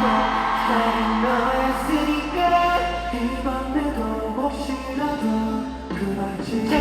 사랑 너였으니까 이번에도 혹시라도 그만 지내